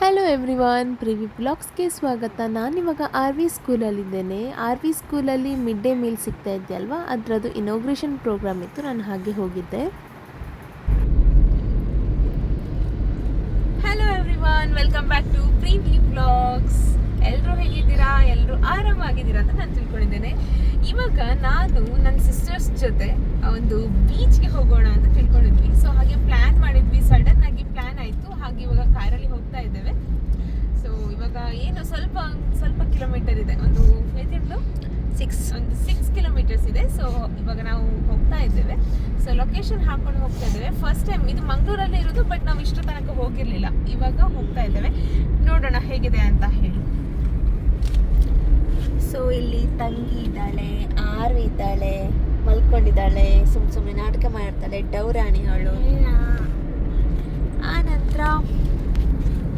Hello everyone privy ಬ್ಲಾಗ್ಸ್ಗೆ ಸ್ವಾಗತ. ನಾನಿವಾಗ ಆರ್ ವಿ ಸ್ಕೂಲಲ್ಲಿದ್ದೇನೆ ಆರ್ ವಿ ಸ್ಕೂಲಲ್ಲಿ ಮಿಡ್ ಡೇ ಮೀಲ್ ಸಿಗ್ತಾ ಇದೆಯಲ್ವಾ ಅದರದ್ದು ಇನಾಗ್ರೇಷನ್ ಪ್ರೋಗ್ರಾಮ್ ಇತ್ತು. ನಾನು ಹಾಗೆ ಹೋಗಿದ್ದೆ. Hello everyone welcome back to Privi blogs ಎಲ್ಲರೂ ಹೇಗಿದ್ದೀರಾ? ಎಲ್ಲರೂ ಆರಾಮಾಗಿದ್ದೀರಾ ಅಂತ ನಾನು ತಿಳ್ಕೊಂಡಿದ್ದೇನೆ. ಇವಾಗ ನಾನು ನನ್ನ ಸಿಸ್ಟರ್ಸ್ ಜೊತೆ ಒಂದು ಬೀಚ್ಗೆ ಹೋಗೋಣ ಅಂತ ತಿಳ್ಕೊಂಡಿದ್ವಿ. ಸೊ ಹಾಗೆ ಪ್ಲ್ಯಾನ್ ಮಾಡಿದ್ವಿ. ಸಡನ್ ಆಗಿ ಹಾಗೆ ಇವಾಗ ಕಾರಲ್ಲಿ ಹೋಗ್ತಾ ಇದ್ದೇವೆ. ಸೊ ಇವಾಗ ಏನು ಸ್ವಲ್ಪ ಸ್ವಲ್ಪ ಕಿಲೋಮೀಟರ್ ಇದೆ. ಒಂದು ಎಷ್ಟುಂಟು ಸಿಕ್ಸ್ ಒಂದು ಸಿಕ್ಸ್ ಕಿಲೋಮೀಟರ್ಸ್ ಇದೆ. ಸೊ ಇವಾಗ ನಾವು ಹೋಗ್ತಾ ಇದ್ದೇವೆ. ಸೊ ಲೊಕೇಶನ್ ಹಾಕೊಂಡು ಹೋಗ್ತಾ ಇದ್ದೇವೆ. ಫಸ್ಟ್ ಟೈಮ್ ಇದು ಮಂಗಳೂರಲ್ಲೇ ಇರೋದು ಬಟ್ ನಾವು ಇಷ್ಟು ತನಕ ಹೋಗಿರಲಿಲ್ಲ. ಇವಾಗ ಹೋಗ್ತಾ ಇದ್ದೇವೆ. ನೋಡೋಣ ಹೇಗಿದೆ ಅಂತ ಹೇಳಿ. ಸೊ ಇಲ್ಲಿ ತಂಗಿ ಇದ್ದಾಳೆ ಆರು ಇದ್ದಾಳೆ ಮಲ್ಕೊಂಡಿದ್ದಾಳೆ ಸುಮ್ ಸುಮ್ಮನೆ ನಾಟಕ ಮಾಡ್ತಾಳೆ ಡೌರಾಣಿ ಅವಳು. ಆ ನಂತರ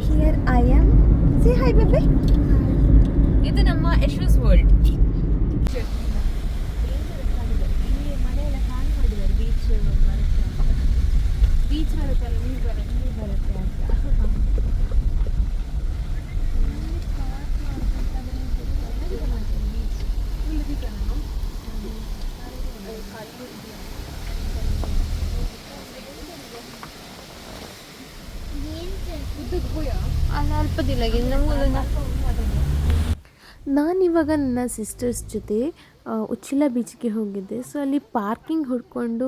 here I am see hi baby ಇದು ನಮ್ಮ ಯಶಸ್ ವರ್ಲ್ಡ್ ಬೀಚ್ ಬರುತ್ತೆ ಬೀಚ್ ಬರುತ್ತಲ್ಲ ನೀರು ಬರುತ್ತೆ ನೀರು ಬರುತ್ತೆ ಅಂತ. ನಾನಿವಾಗ ನನ್ನ ಸಿಸ್ಟರ್ಸ್ ಜೊತೆ ಉಚ್ಚಿಲ ಬೀಚ್ಗೆ ಹೋಗಿದ್ದೆ. ಸೊ ಅಲ್ಲಿ ಪಾರ್ಕಿಂಗ್ ಹುಡ್ಕೊಂಡು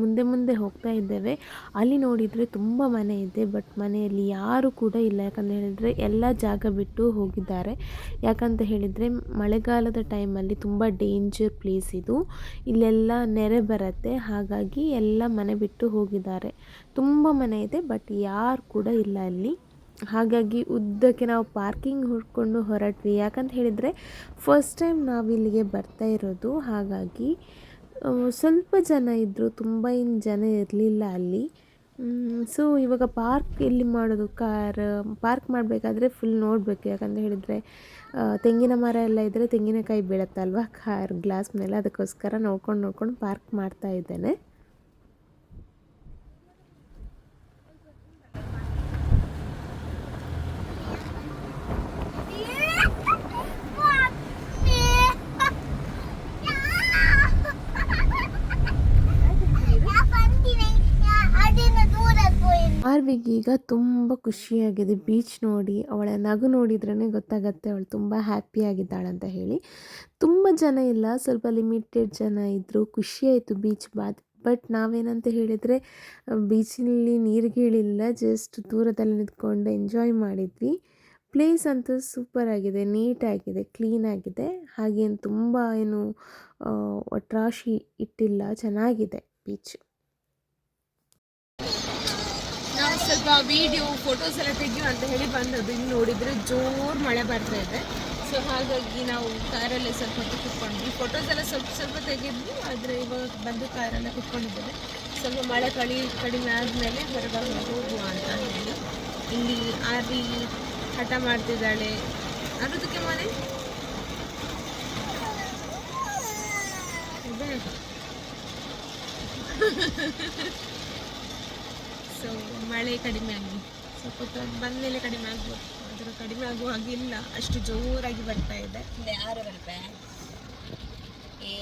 ಮುಂದೆ ಮುಂದೆ ಹೋಗ್ತಾ ಇದ್ದೇವೆ. ಅಲ್ಲಿ ನೋಡಿದರೆ ತುಂಬ ಮನೆ ಇದೆ ಬಟ್ ಮನೆಯಲ್ಲಿ ಯಾರು ಕೂಡ ಇಲ್ಲ. ಯಾಕಂತ ಹೇಳಿದರೆ ಎಲ್ಲ ಜಾಗ ಬಿಟ್ಟು ಹೋಗಿದ್ದಾರೆ. ಯಾಕಂತ ಹೇಳಿದರೆ ಮಳೆಗಾಲದ ಟೈಮಲ್ಲಿ ತುಂಬ ಡೇಂಜರ್ ಪ್ಲೇಸ್ ಇದು. ಇಲ್ಲೆಲ್ಲ ನೆರೆ ಬರುತ್ತೆ. ಹಾಗಾಗಿ ಎಲ್ಲ ಮನೆ ಬಿಟ್ಟು ಹೋಗಿದ್ದಾರೆ. ತುಂಬ ಮನೆ ಇದೆ ಬಟ್ ಯಾರು ಕೂಡ ಇಲ್ಲ ಅಲ್ಲಿ. ಹಾಗಾಗಿ ಉದ್ದಕ್ಕೆ ನಾವು ಪಾರ್ಕಿಂಗ್ ಹುಡ್ಕೊಂಡು ಹೊರಟ್ವಿ. ಯಾಕಂತ ಹೇಳಿದರೆ ಫಸ್ಟ್ ಟೈಮ್ ನಾವು ಇಲ್ಲಿಗೆ ಬರ್ತಾ ಇರೋದು. ಹಾಗಾಗಿ ಸ್ವಲ್ಪ ಜನ ಇದ್ದರು ತುಂಬ ಏನು ಜನ ಇರಲಿಲ್ಲ ಅಲ್ಲಿ. ಸೊ ಇವಾಗ ಪಾರ್ಕ್ ಎಲ್ಲಿ ಮಾಡೋದು? ಕಾರ್, ಪಾರ್ಕ್ ಮಾಡಬೇಕಾದ್ರೆ ಫುಲ್ ನೋಡಬೇಕು. ಯಾಕಂತ ಹೇಳಿದರೆ ತೆಂಗಿನ ಮರ ಎಲ್ಲ ಇದ್ದರೆ ತೆಂಗಿನಕಾಯಿ ಬೀಳತ್ತಲ್ವ? ಕಾರ್ ಗ್ಲಾಸ್ ಮೇಲೆ. ಅದಕ್ಕೋಸ್ಕರ ನೋಡ್ಕೊಂಡು ನೋಡ್ಕೊಂಡು ಪಾರ್ಕ್ ಮಾಡ್ತಾ ಇದ್ದೇನೆ. ಈಗ ತುಂಬ ಖುಷಿಯಾಗಿದೆ. ಬೀಚ್ ನೋಡಿ, ಅವಳ ನಗು ನೋಡಿದ್ರೇ ಗೊತ್ತಾಗತ್ತೆ. ಅವಳು ತುಂಬ ಹ್ಯಾಪಿಯಾಗಿದ್ದಾಳಂತ ಹೇಳಿ. ತುಂಬ ಜನ ಇಲ್ಲ, ಸ್ವಲ್ಪ ಲಿಮಿಟೆಡ್ ಜನ ಇದ್ದರು ಖುಷಿಯಾಯಿತು ಬೀಚ್ ಬಾತ್ ಬಟ್ ನಾವೇನಂತ ಹೇಳಿದರೆ ಬೀಚಿನಲ್ಲಿ ನೀರಿಗೆ ಇಳಿಲ್ಲ ಜಸ್ಟ್ ದೂರದಲ್ಲಿ ನಿಂತ್ಕೊಂಡು ಎಂಜಾಯ್ ಮಾಡಿದ್ವಿ. ಪ್ಲೇಸ್ ಅಂತೂ ಸೂಪರ್ ಆಗಿದೆ ನೀಟಾಗಿದೆ ಕ್ಲೀನ್ ಆಗಿದೆ. ಹಾಗೇನು ತುಂಬ ಏನು ಒಟ್ರಾಶಿ ಇಟ್ಟಿಲ್ಲ, ಚೆನ್ನಾಗಿದೆ ಬೀಚ್ ನಾವು ಸ್ವಲ್ಪ ವಿಡಿಯೋ ಫೋಟೋಸ್ ಎಲ್ಲ ತೆಗಿಯೋ ಅಂತ ಹೇಳಿ ಬಂದದ್ದು. ಇಲ್ಲಿ ನೋಡಿದರೆ ಜೋರು ಮಳೆ ಬರ್ತಾ ಇದೆ. ಸೊ ಹಾಗಾಗಿ ನಾವು ಕಾರಲ್ಲೇ ಸ್ವಲ್ಪ ಹೊತ್ತು ಕುತ್ಕೊಂಡ್ವಿ. ಫೋಟೋಸ್ ಎಲ್ಲ ಸ್ವಲ್ಪ ಸ್ವಲ್ಪ ತೆಗೆದ್ವಿ, ಆದರೆ ಇವಾಗ ಬಂದು ಕಾರಲ್ಲೇ ಕುತ್ಕೊಂಡಿದ್ದೇವೆ. ಸ್ವಲ್ಪ ಮಳೆ ಕಳಿ, ಕಡಿಮೆ ಆದಮೇಲೆ ಹೊರಗಾಗ ಹೋಗುವ ಅಂತ ಹೇಳಿ. ಇಲ್ಲಿ ಆರಿ ಹಠ ಮಾಡ್ತಿದ್ದಾಳೆ. ಅನ್ನೋದಕ್ಕೆ ಮನೆ? ಸೊ ಮಳೆ ಕಡಿಮೆ ಆಗಿ ಸ್ವಲ್ಪ ಹೊತ್ತು ಬಂದಮೇಲೆ ಕಡಿಮೆ ಆಗ್ಬೋದು ಅದರ ಕಡಿಮೆ ಆಗುವ ಹಾಗಿಲ್ಲ ಅಷ್ಟು ಜೋರಾಗಿ ಬರ್ತಾ ಇದೆ. ಆರು ಬರುತ್ತೆ. ಏ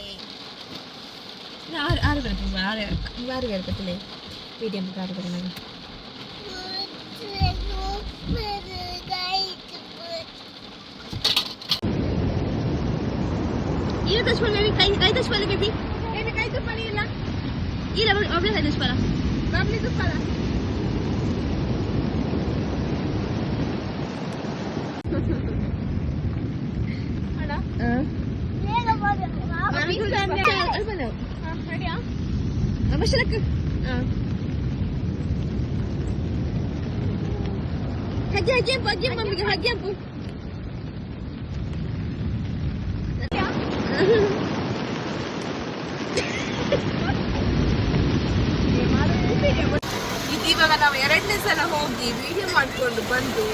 ಆರು ಆರು ಬರುತ್ತೆ ಆರು ಆರು ಬರುತ್ತೆ ಮೀಡಿಯಂ ಆರು ಬರುತ್ತೆ ನನಗೆ Iya, tas pala, may kay, kay tas pala, baby. Eh, haji po, haji, haji po. ಇದು ಇವಾಗ ನಾವು ಎರಡನೇ ಸಲ ಹೋಗಿ ವಿಡಿಯೋ ಮಾಡ್ಕೊಂಡು ಬಂದು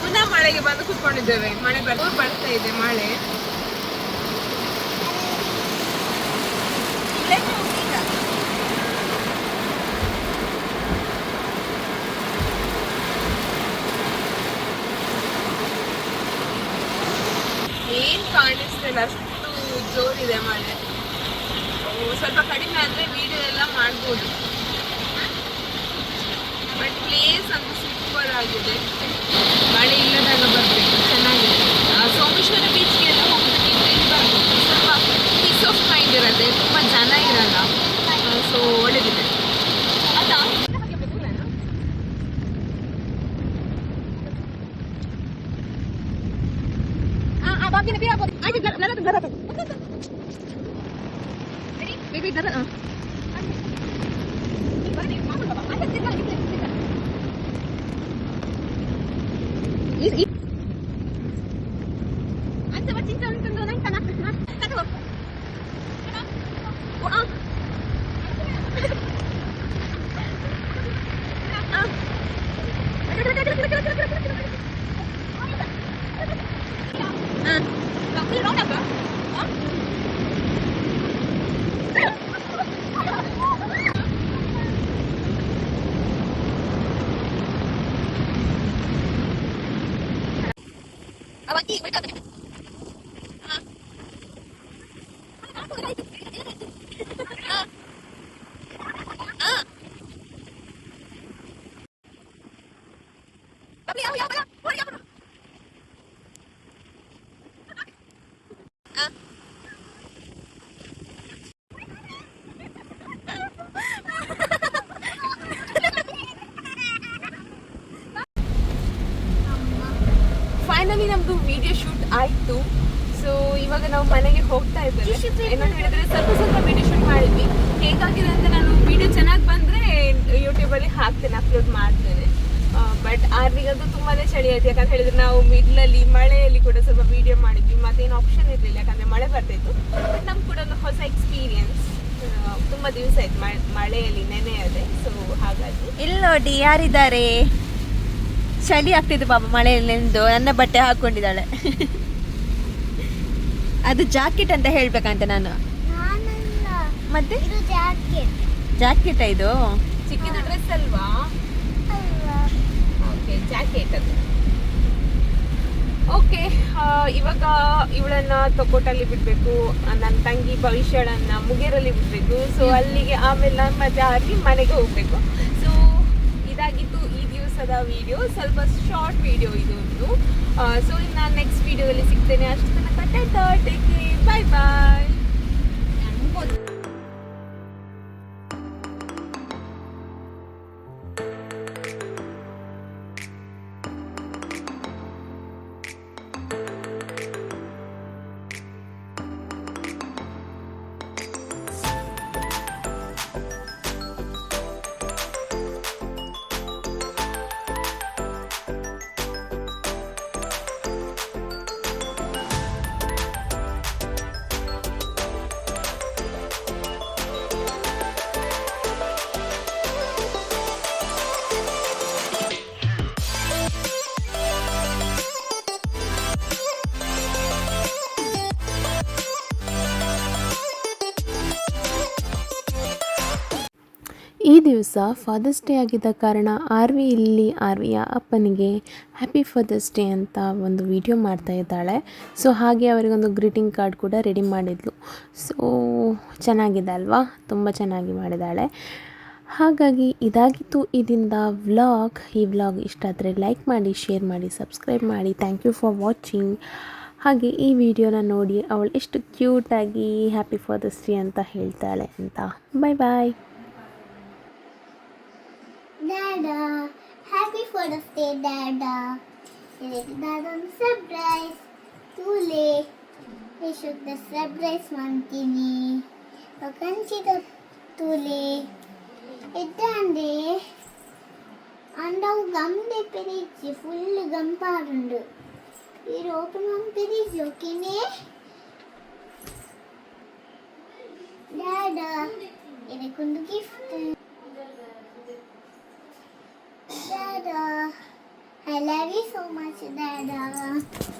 ಪುನಃ ಮಳೆಗೆ ಬಂದು ಕೂತ್ಕೊಂಡಿದ್ದೇವೆ. ಮಳೆ ಬರ್ತಾ ಬರ್ತಾ ಇದೆ, ಮಳೆ. ಏನ್ ಕಾಣಿಸ್ತಿಲ್ಲ ಅಷ್ಟು ಜೋರಿದೆ ಮಳೆ. ಸ್ವಲ್ಪ ಕಡಿಮೆ ಆದ್ರೆ ವಿಡಿಯೋ ಎಲ್ಲ ಮಾಡ್ಬೋದು. ಬಟ್ ಪ್ಲೇಸ್ ಅಂತೂ ಸೂಪರ್ ಆಗಿದೆ. Tawagin na pira po. Ay, lalatag, lalatag. Ready? Wait, wait, lalatag. Ano? Bakit? Bakit? Bakit? Bakit? Bakit? Bakit? Finally ನಮ್ದು ವಿಡಿಯೋ ಶೂಟ್ ಆಯ್ತು. ಸೊ ಇವಾಗ ನಾವು ಮನೆಗೆ ಹೋಗ್ತಾ ಇದ್ದೇವೆ. ಏನಂತ ಹೇಳಿದ್ರೆ ಸ್ವಲ್ಪ ಸ್ವಲ್ಪ ವಿಡಿಯೋ ಶೂಟ್ ಮಾಡಿದ್ವಿ. ಹೇಗಾಗಿದೆ ಅಂತ ನಾನು ವಿಡಿಯೋ ಚೆನ್ನಾಗಿ ಬಂದ್ರೆ ಯೂಟ್ಯೂಬಲ್ಲಿ ಹಾಕ್ತೇನೆ ಅಪ್ಲೋಡ್ ಮಾಡ್ತೇನೆ. ಬಟ್ ಆರ್ನಿಗಂತೂ ತುಂಬಾನೇ ಚಳಿ ಆಯ್ತು. ಯಾಕಂತ ಹೇಳಿದ್ರೆ ನಾವು ಮಿಡ್ಲಲ್ಲಿ ಮಳೆಯಲ್ಲಿ ಕೂಡ ಸ್ವಲ್ಪ ವಿಡಿಯೋ ಮಾಡಿದ್ವಿ. ಮತ್ತೇನು ಆಪ್ಷನ್ ಇರಲಿಲ್ಲ. ಯಾಕಂದ್ರೆ ಮಳೆ ಬರ್ತಾಯಿತ್ತು ಬಟ್ ನಮ್ಗೆ ಕೂಡ ಒಂದು ಹೊಸ ಎಕ್ಸ್ಪೀರಿಯನ್ಸ್ ತುಂಬಾ ದಿವಸ ಆಯ್ತು. ಮಳೆ- ಮಳೆಯಲ್ಲಿ ನೆನೆಯದೆ ಸೊ ಹಾಗಾಗಿ. ಇಲ್ಲಿ ನೋಡಿ ಯಾರಿದ್ದಾರೆ? ಚಳಿ ಆಗ್ತಿದೆ ಪಾಪ ಮಳೆಯಲ್ಲಿ ನೆಂದು ನನ್ನ ಬಟ್ಟೆ ಹಾಕೊಂಡಿದ್ದಾಳೆ. ಅದು ಜಾಕೆಟ್ ಅಂತ ಹೇಳ್ಬೇಕಂತ ನಾನು. ಮತ್ತೆ? ಜಾಕೆಟ್. ಇದು? ಚಿಕ್ಕಿದ ಡ್ರೆಸ್ ಅಲ್ವಾ? ಜಾಕೆಟ್ ಅದು ಓಕೆ ಇವಾಗ ಇವಳನ್ನ ತೊಕೋಟಲ್ಲಿ ಬಿಡಬೇಕು ನನ್ನ ತಂಗಿ ಭವಿಷ್ಯಳನ್ನ ಮುಗೇರಲ್ಲಿ ಬಿಡಬೇಕು ಸೊ ಅಲ್ಲಿಗೆ ಆಮೇಲೆ ನಾನು ಮತ್ತೆ ಹಾಕಿ ಮನೆಗೆ ಹೋಗಬೇಕು. ಸೊ ಇದಾಗಿತ್ತು ಈ ದಿವಸದ ವಿಡಿಯೋ ಸ್ವಲ್ಪ ಶಾರ್ಟ್ ವಿಡಿಯೋ ಇದು ಒಂದು. ಸೊ ನಾನು ನೆಕ್ಸ್ಟ್ ವಿಡಿಯೋದಲ್ಲಿ ಸಿಗ್ತೇನೆ. ಅಷ್ಟು ತನಕ ಟೇಕ್ ಬಾಯ್ ಬಾಯ್ ಈ ದಿವಸ ಫಾದರ್ಸ್ ಡೇ ಆಗಿದ್ದ ಕಾರಣ ಆರ್ ವಿ ಇಲ್ಲಿ ಆರ್ ವಿಯ ಅಪ್ಪನಿಗೆ ಹ್ಯಾಪಿ ಫಾದರ್ಸ್ ಡೇ ಅಂತ ಒಂದು ವಿಡಿಯೋ ಮಾಡ್ತಾ ಇದ್ದಾಳೆ. ಸೊ ಹಾಗೆ ಅವರಿಗೊಂದು ಗ್ರೀಟಿಂಗ್ ಕಾರ್ಡ್ ಕೂಡ ರೆಡಿ ಮಾಡಿದ್ಲು. ಸೊ ಚೆನ್ನಾಗಿದೆ ಅಲ್ವಾ? ತುಂಬ ಚೆನ್ನಾಗಿ ಮಾಡಿದ್ದಾಳೆ. ಹಾಗಾಗಿ ಇದಾಗಿತ್ತು ಇದರಿಂದ ವ್ಲಾಗ್ ಈ ವ್ಲಾಗ್ ಇಷ್ಟ ಆದರೆ ಲೈಕ್ ಮಾಡಿ ಶೇರ್ ಮಾಡಿ ಸಬ್ಸ್ಕ್ರೈಬ್ ಮಾಡಿ. ಥ್ಯಾಂಕ್ ಯು ಫಾರ್ ವಾಚಿಂಗ್ ಹಾಗೆ ಈ ವಿಡಿಯೋನ ನೋಡಿ ಅವಳು ಎಷ್ಟು ಕ್ಯೂಟಾಗಿ ಹ್ಯಾಪಿ ಫಾದರ್ಸ್ ಡೇ ಅಂತ ಹೇಳ್ತಾಳೆ ಅಂತ. Bye bye Tata happy father's day Tata எனக்கு தாதான் சர்ப்ரைஸ் தூலே விஷுத்த சர்ப்ரைஸ் மந்தினி కంచిత తూలే ఎట్టండి అండవు గమ్ని పిరిచి ఫుల్ గంపారుండు ఈ రోపం పిరిచి ఓకేనే డాడా ఎనకుండు gift Dada. I love you so much, Dada.